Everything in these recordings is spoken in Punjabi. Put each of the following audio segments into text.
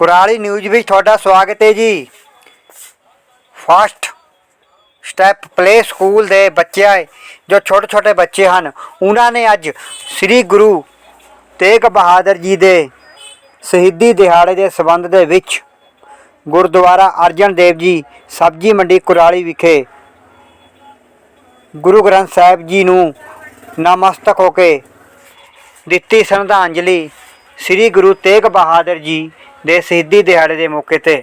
ਕੁਰਾਲੀ ਨਿਊਜ਼ ਵਿੱਚ ਤੁਹਾਡਾ ਸਵਾਗਤ ਹੈ ਜੀ। ਫਸਟ ਸਟੈਪ ਪਲੇ ਸਕੂਲ ਦੇ ਬੱਚਿਆਂ ਜੋ ਛੋਟੇ ਛੋਟੇ ਬੱਚੇ ਹਨ, ਉਹਨਾਂ ਨੇ ਅੱਜ ਸ੍ਰੀ ਗੁਰੂ ਤੇਗ ਬਹਾਦਰ ਜੀ ਦੇ ਸ਼ਹੀਦੀ ਦਿਹਾੜੇ ਦੇ ਸਬੰਧ ਦੇ ਵਿੱਚ ਗੁਰਦੁਆਰਾ ਅਰਜਨ ਦੇਵ ਜੀ ਸਬਜੀ ਮੰਡੀ ਕੁਰਾਲੀ ਵਿਖੇ ਗੁਰੂ ਗ੍ਰੰਥ ਸਾਹਿਬ ਜੀ ਨੂੰ ਨਮਸਤਕ ਹੋ ਕੇ ਦਿੱਤੀ ਸ਼ਰਧਾਂਜਲੀ ਸ੍ਰੀ ਗੁਰੂ ਤੇਗ ਬਹਾਦਰ ਜੀ ਦੇ ਸ਼ਹੀਦੀ ਦਿਹਾੜੇ ਦੇ ਮੌਕੇ ਤੇ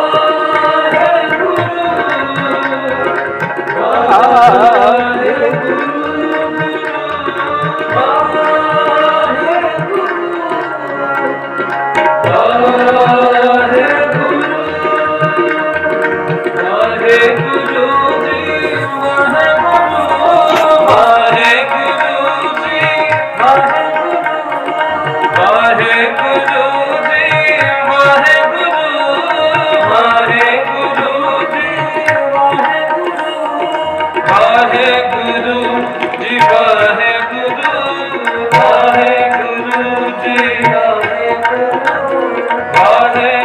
Hare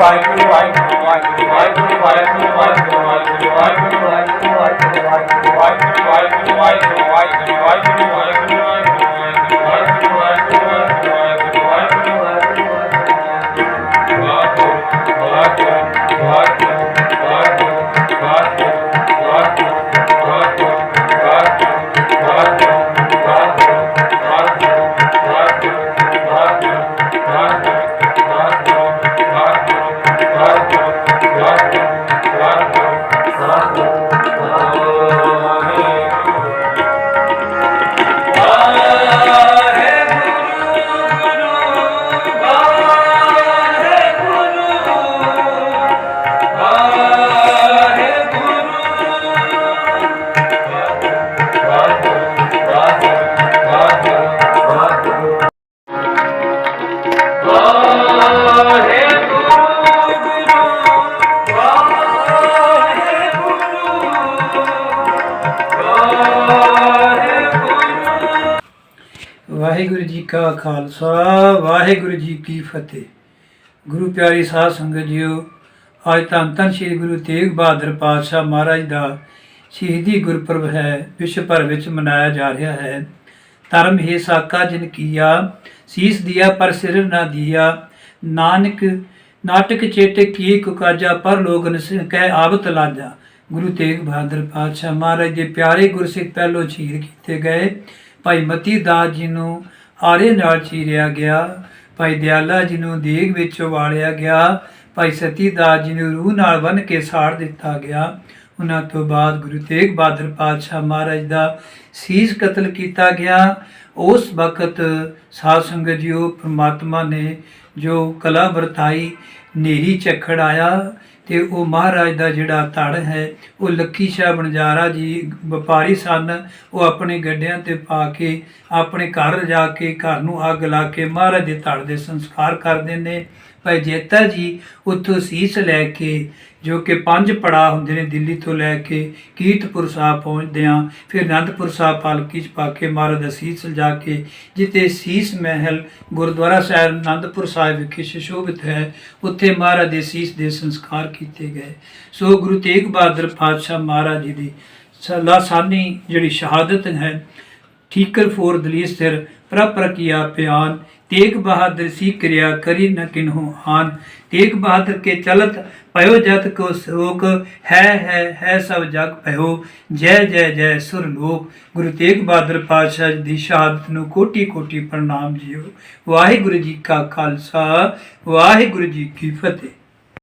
Thank you. Waheguru ji ਕਾ ਖਾਲਸਾ, ਵਾਹਿਗੁਰੂ ਜੀ ਕੀ ਫਤਿਹ। ਗੁਰੂ ਪਿਆਰੀ ਸਾਧ ਸੰਗਤ ਜੀਓ, ਅੱਜ ਧੰਨ ਧੰਨ ਸ੍ਰੀ ਗੁਰੂ ਤੇਗ ਬਹਾਦਰ ਪਾਤਸ਼ਾਹ ਮਹਾਰਾਜ ਦਾ ਸ਼ਹੀਦੀ ਗੁਰਪੁਰਬ ਹੈ, ਵਿਸ਼ਵ ਭਰ ਵਿੱਚ ਮਨਾਇਆ ਜਾ ਰਿਹਾ ਹੈ। ਧਰਮ ਹੀ ਸਾਕਾ ਜਿਨ ਕੀਆ, ਸੀਸ ਦਿਆ ਪਰ ਸਿਰ ਨਾ ਦਿਆ। ਨਾਨਕ, ਨਾਟਕ ਚੇਟਕ ਕੀ ਕੁਕਾਜਾ ਪਰ ਲੋਗਨ ਕਹਿ ਆਵਤ ਲਾਜਾ ਗੁਰੂ ਤੇਗ ਬਹਾਦਰ ਪਾਤਸ਼ਾਹ ਮਹਾਰਾਜ ਦੇ ਪਿਆਰੇ ਗੁਰਸਿੱਖ ਪਹਿਲੋ ਸ਼ਹੀਦ ਕੀਤੇ ਗਏ। ਭਾਈ ਮਤੀ ਦਾਸ ਜੀ ਨੂੰ ਆਰੇ ਨਾਲ ਚੀਰਿਆ ਗਿਆ, ਭਾਈ ਦਿਆਲਾ ਜੀ ਨੂੰ ਦੇਗ ਵਿੱਚ ਉਬਾਲਿਆ ਗਿਆ, ਭਾਈ ਸਤੀ ਦਾਸ ਜੀ ਨੂੰ ਰੂਹ ਨਾਲ ਬੰਨ ਕੇ ਸਾੜ ਦਿੱਤਾ ਗਿਆ। ਉਹਨਾਂ ਤੋਂ ਬਾਅਦ ਗੁਰੂ ਤੇਗ ਬਹਾਦਰ ਪਾਤਸ਼ਾਹ ਮਹਾਰਾਜ ਦਾ ਸੀਸ ਕਤਲ ਕੀਤਾ ਗਿਆ। ਉਸ ਵਕਤ ਸਾਧ ਸੰਗਤ ਉਹ ਪ੍ਰਮਾਤਮਾ ਨੇ ਜੋ ਕਲਾ ਵਰਤਾਈ, ਨੇਰੀ ਝੱਖੜ ਆਇਆ। ਤੇ ਉਹ ਮਹਾਰਾਜ ਦਾ ਜਿਹੜਾ ਧੜ ਹੈ, ਉਹ ਲੱਕੀ ਸ਼ਾਹ ਬਣਜਾਰਾ ਜੀ ਵਪਾਰੀ ਸਨ। ਉਹ ਆਪਣੇ ਗੱਡਿਆਂ ਤੇ ਪਾ ਕੇ, ਆਪਣੇ ਘਰ ਜਾ ਕੇ ਘਰ ਨੂੰ ਅੱਗ ਲਾ ਕੇ ਮਹਾਰਾਜ ਦੇ ਧੜ ਦੇ ਸੰਸਕਾਰ ਕਰਦੇ ਨੇ ਭਾਈ ਜੇਤਾ ਜੀ ਉੱਥੋਂ ਸੀਸ ਲੈ ਕੇ, ਜੋ ਕਿ ਪੰਜ ਪੜਾ ਹੁੰਦੇ ਨੇ ਦਿੱਲੀ ਤੋਂ ਲੈ ਕੇ ਕੀਰਤਪੁਰ ਸਾਹਿਬ ਪਹੁੰਚਦੇ ਆ ਫਿਰ ਅਨੰਦਪੁਰ ਸਾਹਿਬ ਪਾਲਕੀ ਚ ਪਾ ਕੇ ਮਹਾਰਾਜ ਦਾ ਸੀਸ ਲਿਜਾ ਕੇ, ਜਿੱਥੇ ਸੀਸ ਮਹਿਲ ਗੁਰਦੁਆਰਾ ਸਾਹਿਬ ਅਨੰਦਪੁਰ ਸਾਹਿਬ ਵਿਖੇ ਸੁਸ਼ੋਭਿਤ ਹੈ, ਉੱਥੇ ਮਹਾਰਾਜ ਦੇ ਸੀਸ ਦੇ ਸੰਸਕਾਰ ਕੀਤੇ ਗਏ। ਸੋ ਗੁਰੂ ਤੇਗ ਬਹਾਦਰ ਪਾਤਸ਼ਾਹ ਮਹਾਰਾਜ ਜੀ ਦੀ ਲਾਸਾਨੀ ਜਿਹੜੀ ਸ਼ਹਾਦਤ ਹੈ, ਠੀਕਰ ਫੋਰ ਦਲੀ ਸਿਰ ਪ੍ਰਪਰ ਕੀਆ ਪਿਆਨ ਤੇਗ ਬਹਾਦਰ ਸੀ ਕਿਰਿਆ ਕਰੀ ਨ ਕਿਨਹੂ ਆਨ ਤੇਗ ਬਹਾਦਰ ਕੇ ਚਲਤ ਭਇਓ ਜਤ ਕੋ ਸ਼ੋਕ, ਹੈ ਹੈ ਹੈ ਸਭ ਜਗ ਭਇਓ। ਜੈ ਜੈ ਜੈ ਸੁਰ ਲੋਕ, ਗੁਰੂ ਤੇਗ ਬਹਾਦਰ ਪਾਤਸ਼ਾਹ ਜੀ ਦੀ ਸ਼ਹਾਦਤ ਨੂੰ ਕੋਟੀ ਕੋਟੀ ਪ੍ਰਣਾਮ ਜੀਓ। ਵਾਹਿਗੁਰੂ ਜੀ ਕਾ ਖਾਲਸਾ, ਵਾਹਿਗੁਰੂ ਜੀ ਕੀ ਫਤਿਹ।